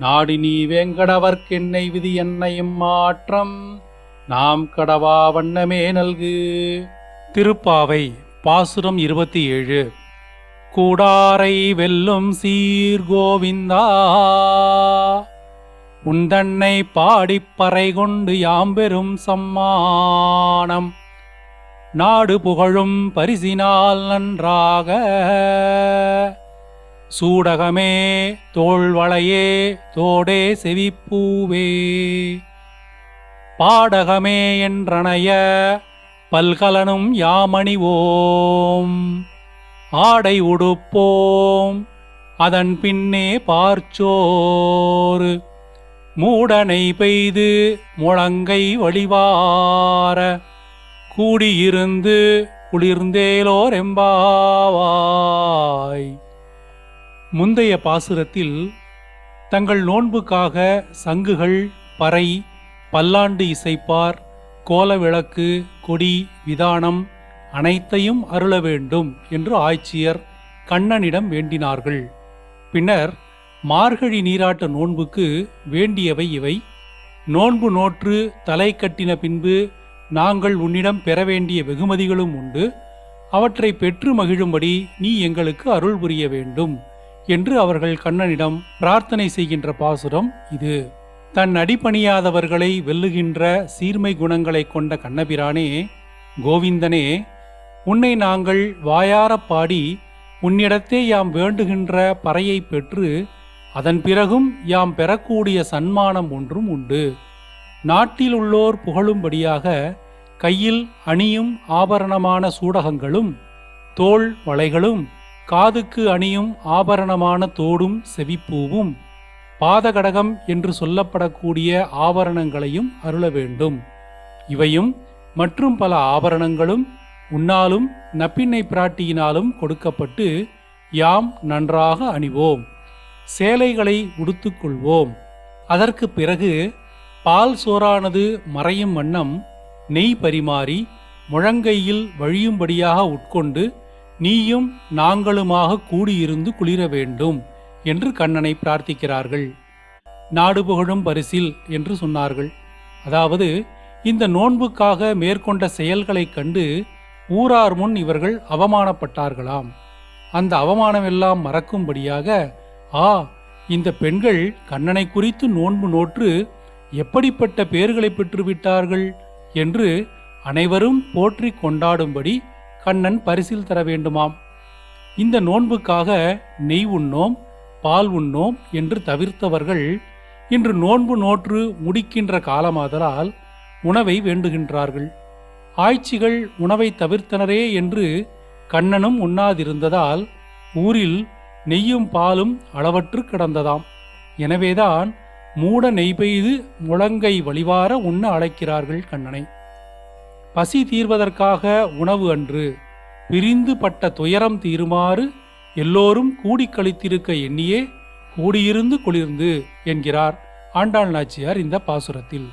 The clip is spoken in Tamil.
நாடி நீ வேங்கடவர்க்கென்னை விதி என்னையும் மாற்றம். நாம் கடவா வண்ணமே நல்கு. திருப்பாவை பாசுரம் இருபத்தி ஏழு கூடாரை வெல்லும் சீர்கோவிந்தா உந்தன்னை பாடிப்பறை கொண்டு யாம்பெரும் சம்மானம். நாடு புகழும் பரிசினால் நன்றாக. சூடகமே தோள்வளையே தோடே செவிப்பூவே. பாடகமே என்றனைய பல்கலனும் யாமணிவோம். ஆடை உடுப்போம் அதன் பின்னே பார்ச்சோறு. மூடனை பெய்து முழங்கை வழிவார கூடியிருந்து குளிர்ந்தேலோரெம்பாவாய் எம்பாவாய். முந்தைய பாசுரத்தில் தங்கள் நோன்புக்காக சங்குகள் பறை பல்லாண்டு இசைப்பார் கோலவிளக்கு கொடி விதானம் அனைத்தையும் அருள வேண்டும் என்று ஆய்ச்சியர் கண்ணனிடம் வேண்டினார்கள். பின்னர் மார்கழி நீராட்ட நோன்புக்கு வேண்டியவை இவை. நோன்பு நோற்று தலை கட்டின பின்பு நாங்கள் உன்னிடம் பெற வேண்டிய வெகுமதிகளும் உண்டு. அவற்றை பெற்று மகிழும்படி நீ எங்களுக்கு அருள் புரிய வேண்டும். என்று அவர்கள் கண்ணனிடம் பிரார்த்தனை செய்கின்ற பாசுரம் இது. தன் அடிபணியாதவர்களை வெல்லுகின்ற சீர்மை குணங்களை கொண்ட கண்ணபிரானே கோவிந்தனே உன்னை நாங்கள் வாயாரப் பாடி உன்னிடத்தே யாம் வேண்டுகின்ற பறையை பெற்று அதன் பிறகும் யாம் பெறக்கூடிய சன்மானம் ஒன்றும் உண்டு. நாட்டில் உள்ளோர் புகழும்படியாக கையில் அணியும் ஆபரணமான சூடகங்களும் தோள் வளைகளும் காதுக்கு அணியும் ஆபரணமான தோடும் செவிப்பூவும் பாதகடகம் என்று சொல்லப்படக்கூடிய ஆபரணங்களையும் அருள வேண்டும். இவையும் மற்றும் பல ஆபரணங்களும் உன்னாலும் நப்பின்னை பிராட்டியினாலும் கொடுக்கப்பட்டு யாம் நன்றாக அணிவோம். சேலைகளை உடுத்துக்கொள்வோம் அதற்கு பிறகு பால் சோறானது மறையும் வண்ணம் நெய் பரிமாறி முழங்கையில் வழியும்படியாக உட்கொண்டு நீயும் நாங்களுமாக கூடியிருந்து குளிர வேண்டும் என்று கண்ணனை பிரார்த்திக்கிறார்கள். நாடு புகழும் பரிசில் என்று சொன்னார்கள். அதாவது இந்த நோன்புக்காக மேற்கொண்ட செயல்களைக் கண்டு ஊரார் முன் இவர்கள் அவமானப்பட்டார்களாம். அந்த அவமானமெல்லாம் மறக்கும்படியாக ஆ இந்த பெண்கள் கண்ணனை குறித்து நோன்பு நோற்று எப்படிப்பட்ட பேர்களை பெற்றுவிட்டார்கள்? என்று அனைவரும் போற்றி கொண்டாடும்படி கண்ணன் பரிசில் தர வேண்டுமாம். இந்த நோன்புக்காக நெய் உண்ணோம் பால் உண்ணோம் என்று தவிர்த்தவர்கள் இன்று நோன்பு நோற்று முடிக்கின்ற காலமாதலால் உணவை வேண்டுகின்றார்கள். ஆய்ச்சிகள் உணவை தவிர்த்தனரே என்று கண்ணனும் உண்ணாதிருந்ததால் ஊரில் நெய்யும் பாலும் அளவற்று கிடந்ததாம். எனவேதான் மூட நெய் பெய்து முழங்கை வழிவார உண்ண அழைக்கிறார்கள் கண்ணனை. பசி தீர்வதற்காக உணவு அன்று. பிரிந்து பட்ட துயரம் தீருமாறு எல்லோரும் கூடி கழித்திருக்க எண்ணியே கூடியிருந்து குளிர்ந்து என்கிறார் ஆண்டாள் நாச்சியார் இந்த பாசுரத்தில்.